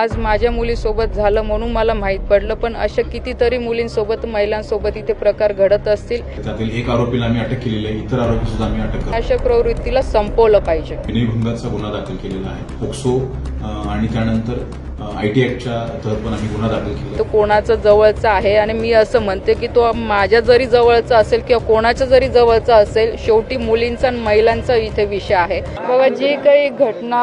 आज माझ्या मुलीसोबत झालं म्हणून मला माहीत पडलं पण अशा कितीतरी मुलींसोबत महिलांसोबत इथे प्रकार घडत असतील. त्यातील एक आरोपीला आम्ही अटक केलेली आहे इतर आरोपी सुद्धा आम्ही अटक करतो. अशा प्रवृत्तीला संपवलं पाहिजे. विनयभंगाचा गुन्हा दाखल केलेला आहे पोक्सो अं, आणि त्यानंतर आय टी ऍक्टच्या तहत पण आम्ही गुन्हा दाखल केला तो कोणाचा जवळचा आहे? आणि मी असं म्हणते की तो माझ्या जरी जवळचा असेल किंवा कोणाच्या जरी जवळचा असेल शेवटी मुलींचा आणि महिलांचा इथे विषय आहे. बघा जी काही घटना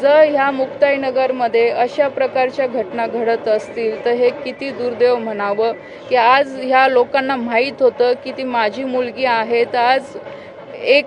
जर ह्या मुक्ताईनगरमध्ये अशा प्रकारच्या घटना घडत असतील तर हे किती दुर्दैव म्हणावं? की आज ह्या लोकांना माहीत होतं की ती माझी मुलगी आहे तर आज एक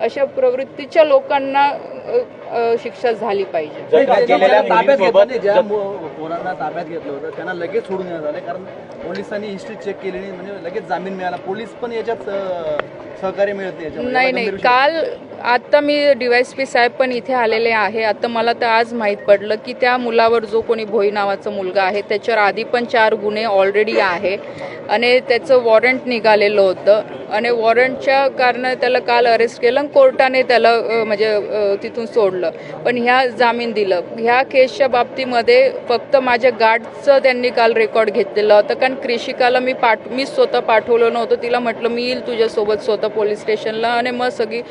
अशा प्रवृत्तीच्या लोकांना शिक्षा झाली पाहिजे. ताब्यात घेतलं पोरांना ताब्यात होतं त्यांना लगेच सोडून देण्यात आले. कारण पोलिसांनी हिस्ट्री चेक केली नाही म्हणजे लगेच जामीन मिळाला. पोलीस पण याच्यात सहकार्य मिळत नाही. नाही. काल आता मी डीवायसपी साहेब पण इथे आलेले आहे. आता मला तर आज माहीत पडलं की त्या मुलावर जो कोणी भोई नावाचा मुलगा आहे त्याच्यावर आधी पण चार गुन्हे ऑलरेडी आहे. आणि त्याचं वॉरंट निघालेलं होतं. आणि वॉरंटच्या कारणाने त्याला काल अरेस्ट केलं आणि कोर्टाने त्याला म्हणजे तिथून सोडलं. पण ह्या जामीन दिलं. ह्या केसच्या बाबतीमध्ये फक्त माझ्या गार्डचं त्यांनी काल रेकॉर्ड घेतलेला होता. कारण कृषिकाला मी पाठ मी स्वतः पाठवलं नव्हतं. तिला म्हटलं मी येईल तुझ्यासोबत स्वतः पोलीस स्टेशनला आणि मग सगळी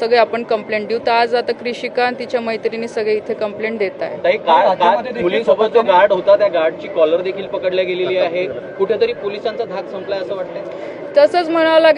सगळे आपण कंप्लेंट देऊ. तर आज आता कृषिका आणि तिच्या मैत्रिणी सगळे इथे कंप्लेंट देत आहे मुलींसोबत जो गार्ड होता त्या गार्डची कॉलर देखील पकडल्या गेलेली आहे. कुठेतरी पोलिसांचा धाक संपलाय असं वाटतंय? तसंच म्हणावं लागेल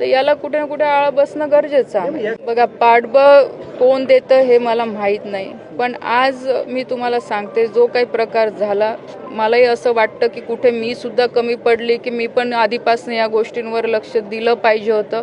तर याला कुठे ना कुठे आळा बसणं गरजेचं आहे. बघा पाठबळ कोण देतं हे मला माहीत नाही. पण आज मी तुम्हाला सांगते जो काही प्रकार झाला मलाही असं वाटतं की कुठे मी सुद्धा कमी पडली की मी पण आधीपासून या गोष्टींवर लक्ष दिलं पाहिजे होतं.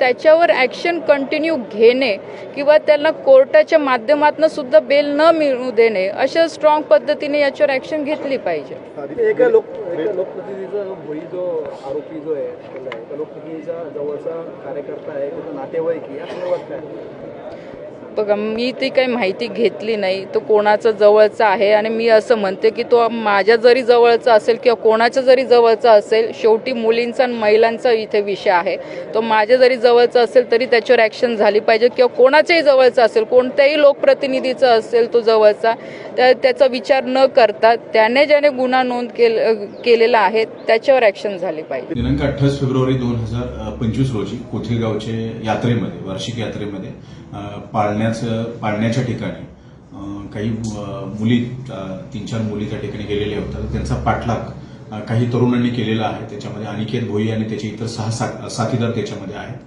त्याच्यावर ॲक्शन कंटिन्यू घेणे किंवा त्यांना कोर्टाच्या माध्यमातून सुद्धा बेल न मिळू देणे अशा स्ट्रॉंग पद्धतीने याच्यावर ॲक्शन घेतली पाहिजे. बघा मी ती काही माहिती घेतली नाही तो कोणाचा जवळचा आहे आणि मी असं म्हणते की तो माझ्या जरी जवळचा असेल किंवा कोणाच्या जरी जवळचा असेल शेवटी मुलींचा आणि महिलांचा इथे विषय आहे. तो माझ्या जरी जवळचं असेल तरी त्याच्यावर ॲक्शन झाली पाहिजे किंवा कोणाच्याही जवळचं असेल कोणत्याही लोकप्रतिनिधीचा असेल तो जवळचा त्या त्याचा विचार न करता त्याने ज्याने गुन्हा नोंद केल केलेला आहे त्याच्यावर ॲक्शन झाली पाहिजे. दिनांक अठ्ठावीस फेब्रुवारी दोन हजार पंचवीस रोजी कोथेगावचे यात्रेमध्ये वार्षिक यात्रेमध्ये पाळण्याचं पाळण्याच्या ठिकाणी काही मुली तीन चार मुली त्या ठिकाणी गेलेल्या होत्या. त्यांचा पाठलाग काही तरुणांनी केलेला आहे त्याच्यामध्ये. अनिकेत भोई आणि त्याचे इतर सहा सा- साथीदार त्याच्यामध्ये आहेत.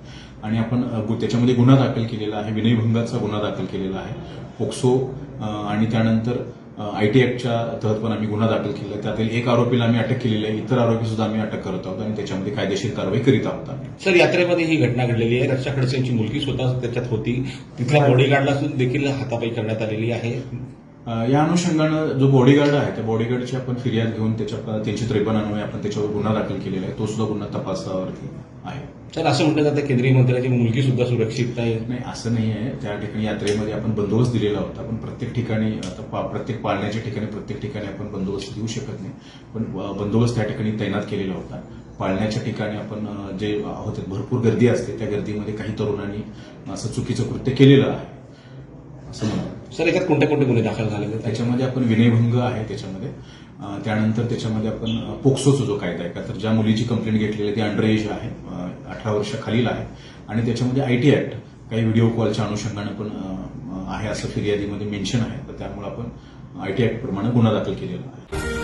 आणि आपण त्याच्यामध्ये गुन्हा दाखल केलेला आहे. विनयभंगाचा गुन्हा दाखल केलेला आहे. पोक्सो आणि त्यानंतर आयटी ऍक्टच्या तहत पण आम्ही गुन्हा दाखल केला त्यातील एक आरोपीला आम्ही अटक केलेली आहे. इतर आरोपी सुद्धा आम्ही अटक करत आहोत आणि त्याच्यामध्ये कायदेशीर कारवाई करीत आहोत आम्ही. सर यात्रेमध्ये ही घटना घडलेली आहे. रक्षा खडसेंची मुलगी स्वतः त्याच्यात होती. तिथल्या बॉडीगार्डला सुद्धा देखील हातापाई करण्यात आलेली आहे. या अनुषंगानं जो बॉडीगार्ड आहे त्या बॉडीगार्डची आपण फिर्याद घेऊन त्याच्या तीनशे त्रेपन्न अन्वये आपण त्याच्यावर गुन्हा दाखल केलेला आहे. तो सुद्धा गुन्हा तपासावरती आहे. सर असं म्हटलं जातं केंद्रीय मंत्र्याची मुलगी सुद्धा सुरक्षित आहे. नाही असं नाही आहे. त्या ठिकाणी यात्रेमध्ये आपण बंदोबस्त दिलेला होता पण प्रत्येक ठिकाणी आता प्रत्येक पाळण्याच्या ठिकाणी प्रत्येक ठिकाणी आपण बंदोबस्त देऊ शकत नाही. पण बंदोबस्त त्या ठिकाणी तैनात केलेला होता. पाळण्याच्या ठिकाणी आपण जे होते भरपूर गर्दी असते त्या गर्दीमध्ये काही तरुणांनी असं चुकीचं कृत्य केलेलं आहे. असं म्हणतो सर याच्यात कोणते कोणते गुन्हे दाखल झाले आहेत? त्याच्यामध्ये आपण विनयभंग आहे त्याच्यामध्ये. त्यानंतर त्याच्यामध्ये आपण पोक्सोचा जो कायदा आहे का तर ज्या मुलीची कंप्लेंट घेतलेली आहे ती अंडर एज आहे अठरा वर्ष खालील आहे. आणि त्याच्यामध्ये आय टी ऍक्ट काही व्हिडिओ कॉलच्या अनुषंगानं पण आहे असं फिर्यादीमध्ये मेन्शन आहे. तर त्यामुळे आपण आयटी ऍक्ट प्रमाणे गुन्हा दाखल केलेला आहे.